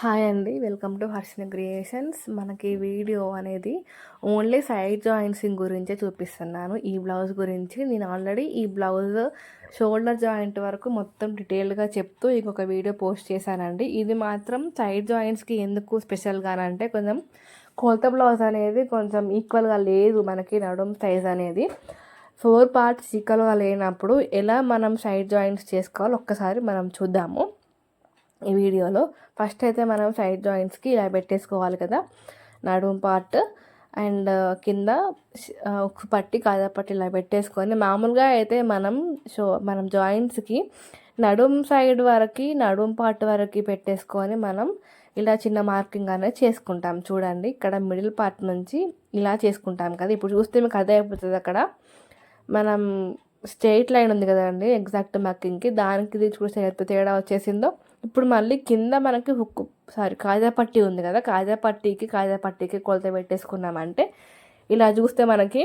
Hi అండి. Welcome to Harshana creations. మనకి video అనేది ఓన్లీ సైడ్ జాయింట్సింగ్ గురించే చూపిస్తున్నాను. ఈ బ్లౌజ్ గురించి నేను ఆల్రెడీ ఈ బ్లౌజ్ షోల్డర్ జాయింట్ వరకు మొత్తం డీటెయిల్గా చెప్తూ ఇంకొక వీడియో పోస్ట్ చేశానండి. ఇది మాత్రం సైడ్ జాయింట్స్కి ఎందుకు స్పెషల్గా అంటే కొంచెం కొలత బ్లౌజ్ అనేది కొంచెం ఈక్వల్గా లేదు మనకి నడుం సైజ్ అనేది. ఫోర్ పార్ట్స్ ఈక్వల్గా లేనప్పుడు ఎలా మనం సైడ్ జాయింట్స్ చేసుకోవాలో ఒక్కసారి మనం చూద్దాము. ఈ వీడియోలో. ఫస్ట్ అయితే మనం సైడ్ జాయింట్స్కి ఇలా పెట్టేసుకోవాలి కదా. నడుము పార్ట్ అండ్ uh, కింద uh, ఉక్కు పట్టి కాదా పట్టి ఇలా పెట్టేసుకొని మామూలుగా అయితే మనం షో మనం జాయింట్స్కి నడుం సైడ్ వరకు నడుం పార్ట్ వరకు పెట్టేసుకొని మనం ఇలా చిన్న మార్కింగ్ అనేది చేసుకుంటాం. చూడండి ఇక్కడ మిడిల్ పార్ట్ నుంచి ఇలా చేసుకుంటాం కదా. ఇప్పుడు చూస్తే మీకు అదే అయిపోతుంది అక్కడ. మనం స్ట్రైట్ లైన్ ఉంది కదండి ఎగ్జాక్ట్ మార్కింగ్కి దానికి ఇది ఎంత తేడా వచ్చేసిందో. ఇప్పుడు మళ్ళీ కింద మనకి హుక్కు సారీ కాజా పట్టీ ఉంది కదా కాజా పట్టీకి కాజా పట్టీకి కొలత పెట్టేసుకున్నామంటే ఇలా చూస్తే మనకి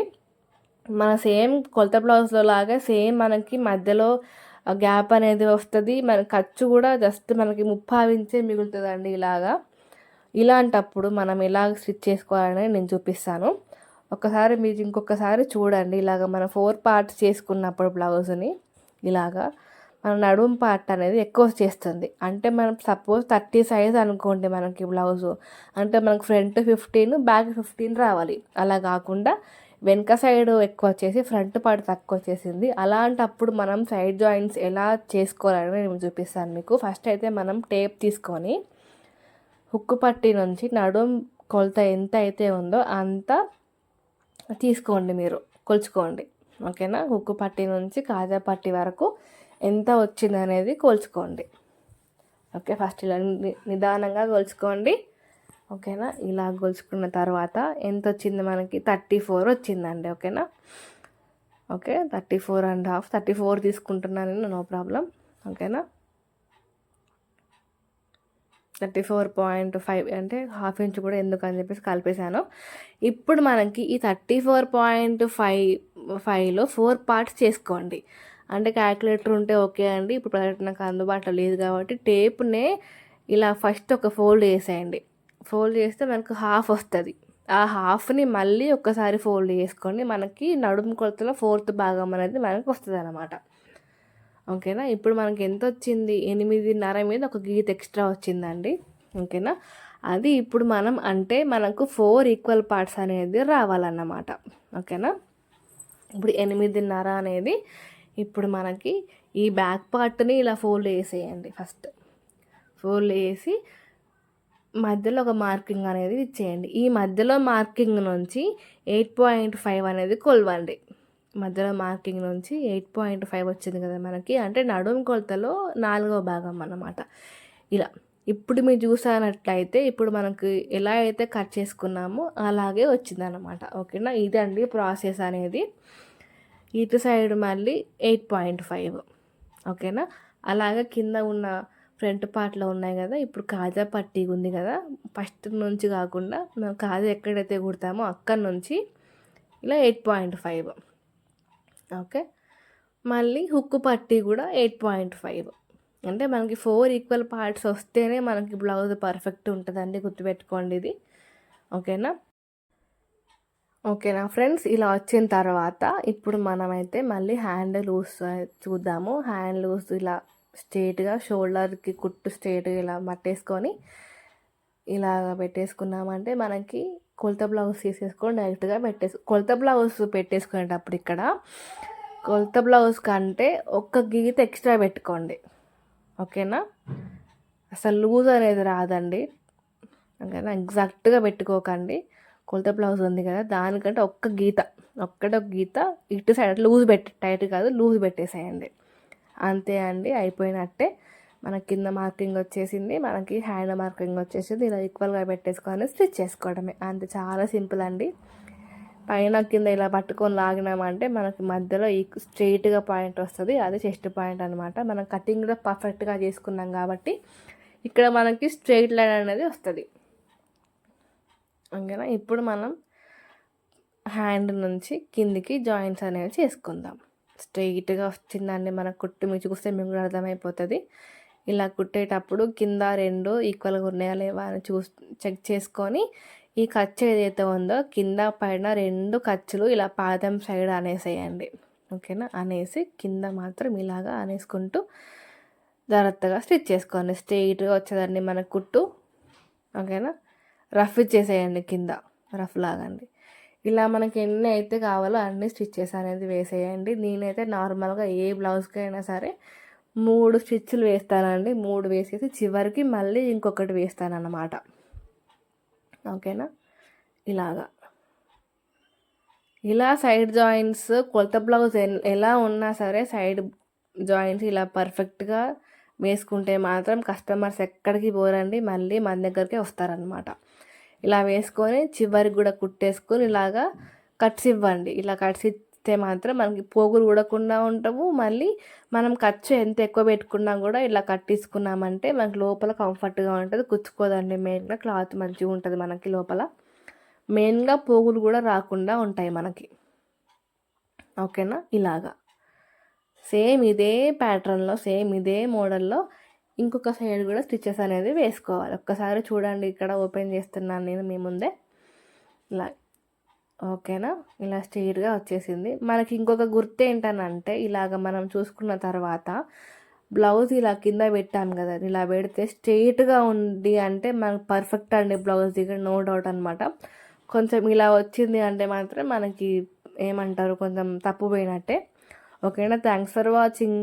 మన సేమ్ కొలత బ్లౌజ్లో లాగా సేమ్ మనకి మధ్యలో గ్యాప్ అనేది వస్తుంది. మన ఖర్చు కూడా జస్ట్ మనకి ముప్పావించే మిగులుతుందండి ఇలాగా. ఇలాంటప్పుడు మనం ఎలా స్టిచ్ చేసుకోవాలని నేను చూపిస్తాను. ఒకసారి మీరు ఇంకొకసారి చూడండి. ఇలాగ మనం ఫోర్ పార్ట్స్ చేసుకున్నప్పుడు బ్లౌజ్ని ఇలాగా మన నడుము పార్ట్ అనేది ఎక్కువ చేస్తుంది. అంటే మనం సపోజ్ థర్టీ సైజ్ అనుకోండి మనకి బ్లౌజ్. అంటే మనకు ఫ్రంట్ ఫిఫ్టీన్ బ్యాక్ ఫిఫ్టీన్ రావాలి. అలా కాకుండా వెనక సైడ్ ఎక్కువ వచ్చేసి ఫ్రంట్ పార్ట్ తక్కువ వచ్చేసింది అలాంటప్పుడు మనం సైడ్ జాయింట్స్ ఎలా చేసుకోవాలని నేను చూపిస్తాను మీకు. ఫస్ట్ అయితే మనం టేప్ తీసుకొని హుక్కు పట్టి నుంచి నడుం కొలత ఎంత అయితే ఉందో అంత తీసుకోండి మీరు కొలుచుకోండి. ఓకేనా? ఉక్కు పట్టి నుంచి కాజా పట్టి వరకు ఎంత వచ్చింది అనేది కొలుచుకోండి. ఓకే? ఫస్ట్ ఇలా నిదానంగా కొలుచుకోండి. ఓకేనా? ఇలా కొలుచుకున్న తర్వాత ఎంత వచ్చింది మనకి? థర్టీ ఫోర్ వచ్చిందండి. ఓకేనా? Okay? Thirty four and half thirty four తీసుకుంటున్నాను నో ప్రాబ్లం. ఓకేనా? థర్టీ ఫోర్ పాయింట్ ఫైవ్ అంటే హాఫ్ ఇంచ్ కూడా ఎందుకు అని చెప్పేసి కలిపేశాను. ఇప్పుడు మనకి ఈ థర్టీ ఫోర్ పాయింట్ ఫైవ్ ఫైవ్లో ఫోర్ పార్ట్స్ చేసుకోండి. అంటే క్యాలిక్యులేటర్ ఉంటే ఓకే అండి. ఇప్పుడు ప్రజెంట్ నాకు అందుబాటులో లేదు కాబట్టి టేప్నే ఇలా ఫస్ట్ ఒక ఫోల్డ్ చేసేయండి. ఫోల్డ్ చేస్తే మనకు హాఫ్ వస్తుంది. ఆ హాఫ్ని మళ్ళీ ఒక్కసారి ఫోల్డ్ చేసుకొని మనకి నడుము కొలతలో ఫోర్త్ భాగం అనేది మనకు వస్తుంది అనమాట ఓకేనా? ఇప్పుడు మనకి ఎంత వచ్చింది ఎనిమిదిన్నర మీద ఒక గీత ఎక్స్ట్రా వచ్చిందండి. ఓకేనా? అది ఇప్పుడు మనం అంటే మనకు ఫోర్ ఈక్వల్ పార్ట్స్ అనేది రావాలన్నమాట. ఓకేనా? ఇప్పుడు ఎనిమిదిన్నర అనేది ఇప్పుడు మనకి ఈ బ్యాక్ పార్ట్ని ఇలా ఫోల్డ్ చేసేయండి ఫస్ట్. ఫోల్డ్ చేసి మధ్యలో ఒక మార్కింగ్ అనేది ఇచ్చేయండి. ఈ మధ్యలో మార్కింగ్ నుంచి ఎయిట్ పాయింట్ ఫైవ్ అనేది కొలవండి. మధ్యలో మార్కింగ్ నుంచి ఎయిట్ పాయింట్ ఫైవ్ వచ్చింది కదా మనకి. అంటే నడుము కొలతలో నాలుగవ భాగం అన్నమాట. ఇలా ఇప్పుడు మీరు చూసానట్లయితే ఇప్పుడు మనకు ఎలా అయితే కట్ చేసుకున్నామో అలాగే వచ్చిందనమాట ఓకేనా? ఇదండి ప్రాసెస్ అనేది. ఇటు సైడ్ మళ్ళీ ఎయిట్ పాయింట్ ఫైవ్. ఓకేనా? అలాగే కింద ఉన్న ఫ్రంట్ పార్ట్లో ఉన్నాయి కదా ఇప్పుడు కాజా పట్టి ఉంది కదా ఫస్ట్ నుంచి కాకుండా మనం కాజా ఎక్కడైతే కుడతామో అక్కడి నుంచి ఇలా ఎయిట్ పాయింట్ ఫైవ్. ఓకే? మళ్ళీ హుక్కు పట్టి కూడా ఎయిట్ పాయింట్ ఫైవ్. అంటే మనకి ఫోర్ ఈక్వల్ పార్ట్స్ వస్తేనే మనకి బ్లౌజ్ పర్ఫెక్ట్ ఉంటుందండి గుర్తుపెట్టుకోండి ఇది. ఓకేనా? ఓకేనా ఫ్రెండ్స్? ఇలా వచ్చిన తర్వాత ఇప్పుడు మనమైతే మళ్ళీ హ్యాండ్ లూస్ చూద్దాము. హ్యాండ్ లూస్ ఇలా స్ట్రేట్గా షోల్డర్కి కుట్టు స్ట్రేట్గా ఇలా పట్టేసుకొని ఇలా పెట్టేసుకున్నామంటే మనకి కొలత బ్లౌజ్ తీసేసుకొని డైరెక్ట్గా పెట్టేసు కొలత బ్లౌజ్ పెట్టేసుకునేటప్పుడు ఇక్కడ కొలత బ్లౌజ్ కంటే ఒక్క గీత ఎక్స్ట్రా పెట్టుకోండి. ఓకేనా? అసలు లూజ్ అనేది రాదండి. ఓకేనా? ఎగ్జాక్ట్గా పెట్టుకోకండి. కొలత బ్లౌజ్ ఉంది కదా దానికంటే ఒక్క గీత ఒక్కటే ఒక గీత ఇటు సైడ్ లూజ్ పెట్టి టైట్ కాదు లూజ్ పెట్టేసేయండి. అంతే అండి అయిపోయినట్టే. మన కింద మార్కింగ్ వచ్చేసింది మనకి హ్యాండ్ మార్కింగ్ వచ్చేసింది ఇలా ఈక్వల్గా పెట్టేసుకొని స్టిచ్ చేసుకోవడమే. అంతే చాలా సింపుల్ అండి. పైన కింద ఇలా పట్టుకొని లాగినామంటే మనకి మధ్యలో ఈ స్ట్రెయిట్గా పాయింట్ వస్తుంది అది చెస్ట్ పాయింట్ అనమాట మనం కటింగ్ కూడా పర్ఫెక్ట్గా చేసుకున్నాం కాబట్టి ఇక్కడ మనకి స్ట్రెయిట్ లైన్ అనేది వస్తుంది. ఓకేనా? ఇప్పుడు మనం హ్యాండ్ నుంచి కిందికి జాయింట్స్ అనేవి చేసుకుందాం. స్ట్రెయిట్గా వచ్చిందండి మన కుట్టు మీ చూస్తే మీకు కూడా అర్థమైపోతుంది. ఇలా కుట్టేటప్పుడు కింద రెండు ఈక్వల్గా ఉన్నాయా లేవా అని చూ చెక్ చేసుకొని ఈ ఖర్చు ఏదైతే ఉందో కింద పైన రెండు ఖర్చులు ఇలా పాదం సైడ్ అనేసేయండి. ఓకేనా? అనేసి కింద మాత్రం ఇలాగా అనేసుకుంటూ జాగ్రత్తగా స్టిచ్ చేసుకోండి. స్ట్రెయిట్గా వచ్చేదండి మన కుట్టు. ఓకేనా? రఫ్ ఇచ్చేసేయండి కింద. రఫ్ లాగండి. ఇలా మనకి ఎన్ని అయితే కావాలో అన్ని స్టిచ్చెస్ అనేది వేసేయండి. నేనైతే నార్మల్గా ఏ బ్లౌజ్కి అయినా సరే మూడు స్టిచ్లు వేస్తానండి. మూడు వేసేసి చివరికి మళ్ళీ ఇంకొకటి వేస్తాను అన్నమాట ఓకేనా? ఇలాగా. ఇలా సైడ్ జాయింట్స్ కొలత బ్లౌజ్ ఎలా ఉన్నా సరే సైడ్ జాయింట్స్ ఇలా పర్ఫెక్ట్గా వేసుకుంటే మాత్రం కస్టమర్స్ ఎక్కడికి పోరండి. మళ్ళీ మన దగ్గరికి వస్తారనమాట ఇలా వేసుకొని చివరికి కూడా కుట్టేసుకొని ఇలాగా కట్స్ ఇవ్వండి. ఇలా కట్స్ ఇస్తే మాత్రం మనకి పోగులు ఊడకుండా ఉంటాము మళ్ళీ మనం ఖర్చు ఎంత ఎక్కువ పెట్టుకున్నా కూడా ఇలా కట్టించుకున్నామంటే మనకి లోపల కంఫర్ట్గా ఉంటుంది. కుచ్చుకోదండి మెయిన్గా క్లాత్ మంచిగా ఉంటుంది మనకి లోపల. మెయిన్గా పోగులు కూడా రాకుండా ఉంటాయి మనకి. ఓకేనా? ఇలాగా. సేమ్ ఇదే ప్యాటర్న్లో సేమ్ ఇదే మోడల్లో ఇంకొక సైడ్ కూడా స్టిచెస్ అనేది వేసుకోవాలి. ఒక్కసారి చూడండి ఇక్కడ ఓపెన్ చేస్తున్నాను నేను మీ ముందే. ఇలా ఓకేనా? ఇలా స్ట్రైట్గా వచ్చేసింది. మనకి ఇంకొక గుర్తు ఏంటనంటే ఇలాగ మనం చూసుకున్న తర్వాత బ్లౌజ్ ఇలా కింద పెట్టాం కదా ఇలా పెడితే స్ట్రైట్గా ఉంది అంటే మనకు పర్ఫెక్ట్ అండి బ్లౌజ్ దగ్గర నో డౌట్ అనమాట కొంచెం ఇలా వచ్చింది అంటే మాత్రం మనకి ఏమంటారు కొంచెం తప్పు పోయినట్టే. ఓకేనా? Thanks for watching.